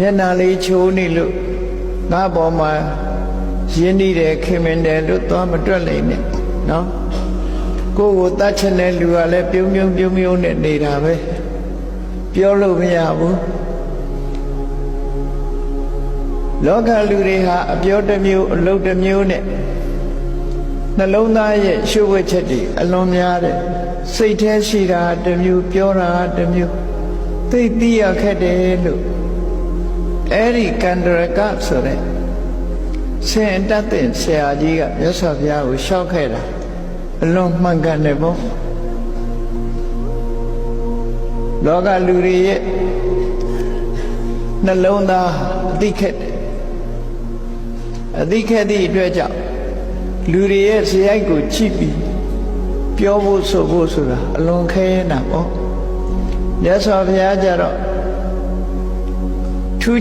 မျက်နှာလေးချိုးနေလို့ငါပေါ်မှာရင်းနှီးတယ်ခင်မင်တယ်လို့သွားမတွက်လိုက်နဲ့နော်ကိုယ့်ကိုတတ်ချင်တဲ့လူကလည်းပြုံးပြုံးပြုံးပြုံးနဲ့နေတာပဲပြောလို့မရဘူးလောကလူတွေဟာအပြောတစ်မျိုးအလုပ်တစ်မျိုးနဲ့နှလုံးသားရဲ့ရှုပ်ဝက်ချက်တွေအလွန်များတယ်စိတ်แท้ရှိတာတစ်မျိုးပြောတာတစ်မျိုးသိသိရခက်တယ်လို့ အဲ့ဒီကန္တရကဆိုတဲ့ဆင်တတ်တဲ့ဆရာကြီးကမြတ်စွာဘုရားကိုရှောက်ခဲ့တာအလွန်မှန်ကန်တယ်ပေါ့လောကလူတွေရဲ့နှလုံးသားအသိခက်တယ်အသိခက်သည့်အတွက်ကြောင့်လူတွေရဲ့ဇယိုက်ကိုချိပြီးပြောဖို့ဆိုဖို့ဆိုတာအလွန်ခဲနေတာပေါ့မြတ်စွာဘုရားကြတော့ထူး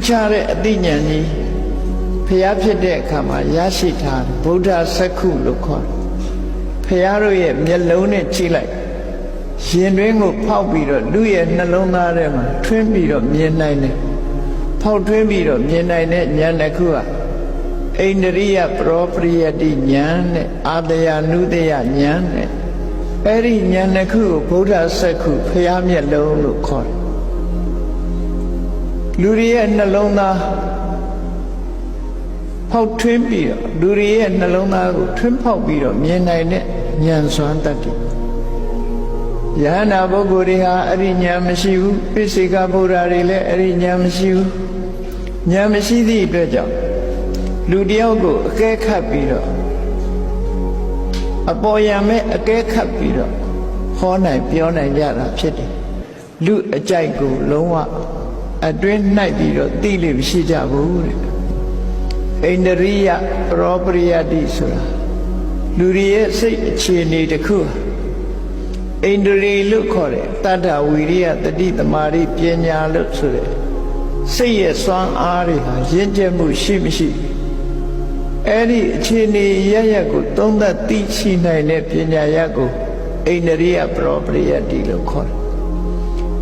ခြားတဲ့အသိဉာဏ်ကြီးဖျားဖြစ်တဲ့အခါမှာရရှိထားတယ်ဗုဒ္ဓစက္ခုလို့ခေါ်တယ်ဖျားတို့ရဲ့မျက်လုံးနဲ့ကြည့်လိုက်ရင်တွင်းကိုဖောက်ပြီးတော့လူရဲ့နှလုံးသားထဲမှာထွင်းပြီးတော့မြင်နိုင်တယ်ဖောက်ထွင်းပြီးတော့မြင်နိုင်တဲ့ဉာဏ်တစ်ခုကအိန္ဒြိယပရောပရိယတိဉာဏ်နဲ့အာတယနုတယဉာဏ်နဲ့အဲ့ဒီဉာဏ်တစ်ခုကိုဗုဒ္ဓစက္ခုဖျားမျက်လုံးလို့ခေါ်တယ် လူတွေရဲ့နှလုံးသားဖောက်ထွင်းပြီးတော့လူတွေရဲ့နှလုံးသားကိုထွင်းဖောက်ပြီးတော့မြင်နိုင်တဲ့ဉာဏ်စွမ်းတတ်တယ်ယဟနာပုဂ္ဂိုလ်တွေဟာအဲ့ဒီဉာဏ်မရှိဘူးပိစိကဗုဒ္ဓတွေလည်းအဲ့ဒီဉာဏ်မရှိဘူးဉာဏ်မရှိသည့်အတွက်ကြောင့်လူတယောက်ကိုအကဲခတ်ပြီးတော့အပေါ်ယံမဲ့အကဲခတ်ပြီးတော့ဟောနိုင်ပြောနိုင်ကြတာဖြစ်တယ်လူအကြိုက်ကိုလုံးဝ အတွင်းနှိုက်ပြီးတော့သိလိမရှိကြဘူးတဲ့အိန္ဒြိယပရောပရိယတိဆိုတာလူတွေရဲ့စိတ်အခြေအနေတစ်ခုဟာအိန္ဒြေလို့ခေါ်တယ်တတ္တဝီရိယတတိတမာရိပညာလို့ဆိုတယ်စိတ်ရဲ့စွမ်းအားတွေဟာရင့်ကျက်မှုရှိမရှိအဲ့ဒီအခြေအနေရရက်ကို သုံးသပ်သိရှိနိုင်တဲ့ပညာရက်ကိုအိန္ဒြိယပရောပရိယတိလို့ခေါ်တယ်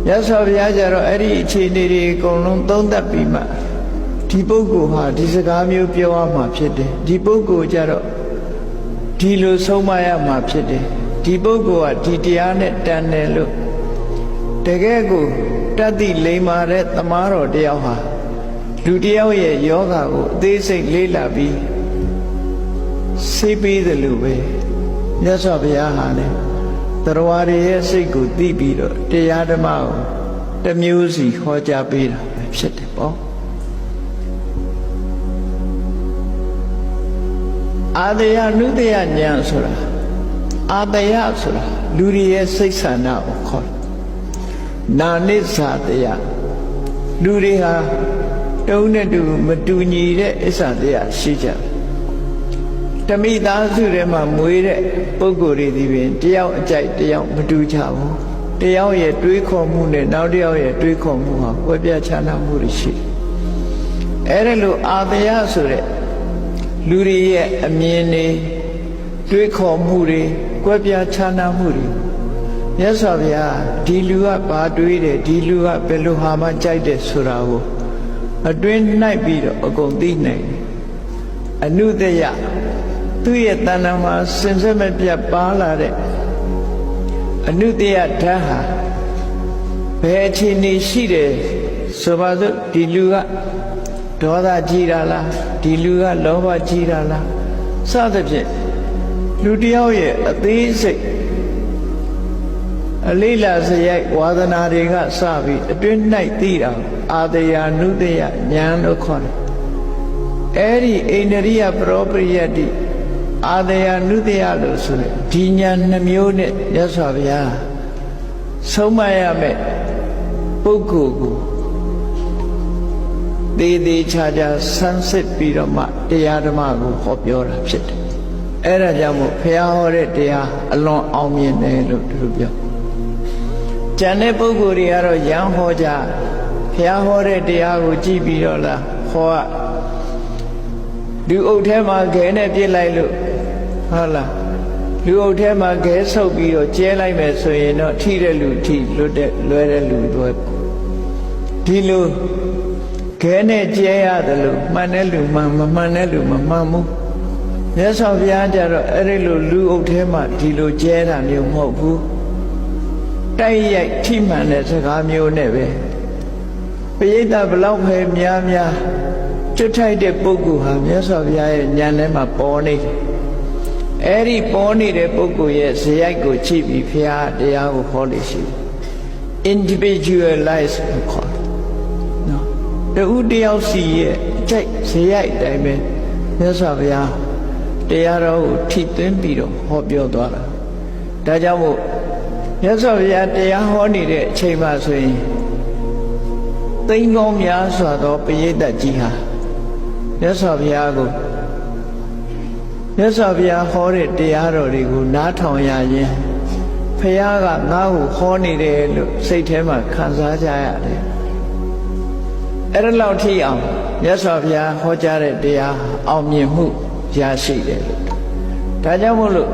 မြတ်စွာဘုရားကျတော့အဲ့ဒီအခြေအနေတွေအကုန်လုံးသုံးသပ်ပြီးမှဒီပုဂ္ဂိုလ်ဟာဒီစကားမျိုးပြောရမှာဖြစ်တယ်ဒီပုဂ္ဂိုလ်ကျတော့ဒီလိုဆုံးမရမှာဖြစ်တယ်ဒီပုဂ္ဂိုလ်ကဒီတရားနဲ့တန်တယ်လို့တကယ်ကိုတတ်သိလိမ္မာတဲ့သမားတော်တယောက်ဟာလူတယောက်ရဲ့ယောဂါကိုအသေးစိတ်လေးလာပြီးဆေးပေးတယ်လို့ပဲမြတ်စွာဘုရားဟာလည်း တရားတွေရဲ့စိတ်ကိုသိပြီးတော့တရားဓမ္မကိုတစ်မျိုးစီဟောကြားပေးတာပဲဖြစ်တယ်ပေါ့အာတယနုတယဉာဏ်ဆိုတာအာတယဆိုတာလူတွေရဲ့စိတ်ဆန္ဒကိုခေါ်တယ်နာနိစ္ဆာတယလူတွေဟာတုံးနဲ့တူမတူညီတဲ့အစ္ဆာတရားရှိကြတယ် တမိသားစုထဲမှာမွေးတဲ့ပုဂ္ဂိုလ်တွေဒီပင်တယောက်အကြိုက်တယောက်မတူကြဘူးတယောက်ရဲ့တွေးခေါ်မှုနဲ့နောက်တယောက်ရဲ့တွေးခေါ်မှုဟာဝဲပြားခြားနားမှုတွေရှိတယ်အဲ့ဒါလို့အာတယဆိုတဲ့လူတွေရဲ့အမြင်တွေတွေးခေါ်မှုတွေကွဲပြားခြားနားမှုတွေမြတ်စွာဘုရားဒီလူကဘာတွေးတယ်ဒီလူကဘယ်လိုဟာမှကြိုက်တယ်ဆိုတာကိုအတွင်းနှိုက်ပြီးတော့အကုန်သိနိုင်တယ်အနုတယ သူ့ရဲ့တဏ္ဍာမှာစင်စစ်မပြတ်ပါလာတဲ့အနုတယဓာတ်ဟာဘယ်အခြေအနေရှိတယ်ဆိုပါစို့ဒီလူကဒေါသကြီးတာလားဒီလူကလောဘကြီးတာလားစသဖြင့်လူတယောက်ရဲ့အသေးစိတ်အလေးလာစရိုက်ဝါသနာတွေကစပြီးအတွင်း၌သိတာအာတယာနုတယဉာဏ်လို့ခေါ်တယ်အဲ့ဒီအိန္ဒြိယပရောပရိယတိ အာတယာနုတယလို့ဆိုတဲ့ဒီညာနှမျိုးနဲ့ရသော်ဗျာဆုံးမရမယ်ပုဂ္ဂိုလ်ကိုသေးသေးချာချာဆန်းစစ်ပြီးတော့မှတရားဓမ္မကိုဟောပြောတာဖြစ်တယ်အဲ့ဒါကြောင့်မို့ဖះဟောတဲ့တရားအလွန်အောင်မြင်တယ်လို့သူတို့ပြောကျန်တဲ့ပုဂ္ဂိုလ်တွေကတော့ရမ်းဟောကြဖះဟောတဲ့တရားကိုကြည့်ပြီးတော့လားဟောကလူအုပ်ထဲမှာခဲနဲ့ပြစ်လိုက်လို့ ဟုတ်လားလူအုပ်ထဲမှာခဲဆုပ်ပြီးတော့ကျဲလိုက်မယ်ဆိုရင်တော့ထိတဲ့လူထိလွတ်တဲ့လွဲတဲ့လူလွဲဒီလိုခဲနဲ့ကျဲရတယ်လို့မှန်တဲ့လူမှန်မမှန်တဲ့လူမမှန်ဘူးမြတ်စွာဘုရားကြတော့အဲ့ဒီလိုလူအုပ်ထဲမှာဒီလိုကျဲတာမျိုးမဟုတ်ဘူးတိုက်ရိုက်ထိမှန်တဲ့စကားမျိုးနဲ့ပဲပရိသတ်ဘလောက်ပဲများများကျွတ်ထိုက်တဲ့ပုဂ္ဂိုလ်ဟာမြတ်စွာဘုရားရဲ့ဉာဏ်ထဲမှာပေါ်နေတယ် အဲ့ဒီပေါ်နေတဲ့ပုဂ္ဂိုလ်ရဲ့ဇေယိုက်ကိုကြည့်ပြီးဘုရားတရားကိုဟောလို့ရှိတယ် individualize ကိုခေါ်တယ်နော်တူတယောက်စီရဲ့အကြိုက်ဇေယိုက်အတိုင်းပဲမြတ်စွာဘုရားတရားတော်ကိုထိသွင်းပြီးတော့ဟောပြောသွားတာဒါကြောင့်မို့မြတ်စွာဘုရားတရားဟောနေတဲ့အချိန်မှဆိုရင်သိန်းကောင်းများစွာသောပရိသတ်ကြီးဟာမြတ်စွာဘုရားကို မြတ်စွာဘုရားဟောတဲ့တရားတော်တွေကိုနားထောင်ရရင်ဖះကငါ့ကိုဟောနေတယ်လို့စိတ်ထဲမှာခံစားကြရတယ်အဲ့ဒါလောက်ထိအောင်မြတ်စွာဘုရားဟောကြားတဲ့တရားအောင်မြင်မှုရရှိတယ်လို့ဒါကြောင့်မို့လို့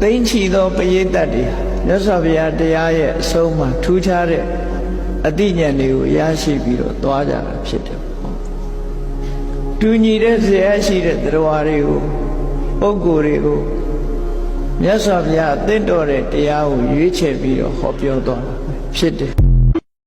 သိမ့်ချီသောပရိသတ်တွေမြတ်စွာဘုရားတရားရဲ့အဆုံးမှာထူးခြားတဲ့အသိဉာဏ်တွေကိုရရှိပြီးတော့သွားကြတာဖြစ်တယ်တူညီတဲ့ဇေယျရှိတဲ့တရားတွေကို ပုဂ္ဂိုလ်တွေကိုမြတ်စွာဘုရားအသင့်တော်တဲ့တရားကိုရွေးချယ်ပြီးတော့ဟောပြောသွားတာဖြစ်တယ်